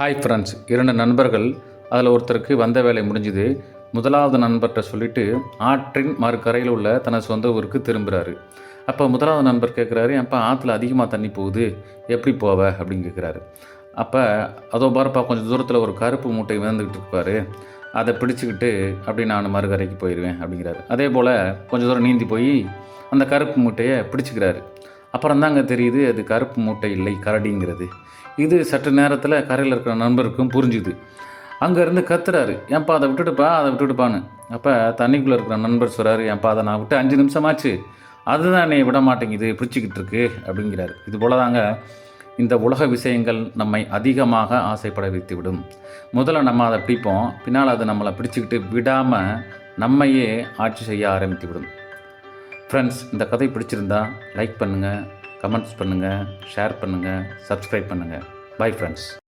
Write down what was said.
Hi friends இரண்டு நண்பர்கள் அதில் ஒருத்தருக்கு வந்த வேலை முடிஞ்சுது. முதலாவது நண்பர்கிட்ட சொல்லிவிட்டு ஆற்றின் மறுக்கரையில் உள்ள தனது சொந்த ஊருக்கு திரும்புகிறாரு அப்போ முதலாவது நண்பர் கேட்குறாரு அப்போ ஆற்றுல அதிகமாக தண்ணி போகுது. எப்படி போவ? அப்படின்னு கேட்குறாரு அப்போ அதோ பாருப்பா கொஞ்சம் தூரத்தில் ஒரு கருப்பு மூட்டை விழுந்துக்கிட்டு இருப்பார் அதை பிடிச்சிக்கிட்டு அப்படி நான் மறுகரைக்கு போயிடுவேன் அப்படிங்கிறாரு. அதே போல் கொஞ்சம் தூரம் நீந்தி போய் அந்த கருப்பு மூட்டையை பிடிச்சிக்கிறாரு. அப்புறம் தாங்க தெரியுது அது கருப்பு மூட்டை இல்லை கரடிங்கிறது. இது சற்று நேரத்தில் கரையில் இருக்கிற நண்பருக்கும் புரிஞ்சுது. அங்கேருந்து கத்துறாரு. ஏன்ப்பா அதை விட்டுட்டுப்பா அதை விட்டுட்டுப்பான்னு அப்போ தண்ணிக்குள்ளே இருக்கிற நண்பர் சொல்கிறாரு ஏன்ப்பா அதை நான் விட்டு அஞ்சு நிமிஷமாச்சு. அதுதான் என்னை விட மாட்டேங்குது பிடிச்சிக்கிட்டு இருக்கு அப்படிங்கிறாரு. இது போல தாங்க இந்த உலக விஷயங்கள் நம்மை அதிகமாக ஆசைப்பட வைத்து விடும் முதல்ல நம்ம அதை பிடிப்போம் பின்னால் அது நம்மளை பிடிச்சிக்கிட்டு விடாமல் நம்மையே ஆட்சி செய்ய ஆரம்பித்து விடும் ஃப்ரெண்ட்ஸ் இந்த கதை பிடிச்சிருந்தா லைக் பண்ணுங்கள் கமெண்ட்ஸ் பண்ணுங்கள் ஷேர் பண்ணுங்கள் சப்ஸ்கிரைப் பண்ணுங்கள் பை ஃப்ரெண்ட்ஸ்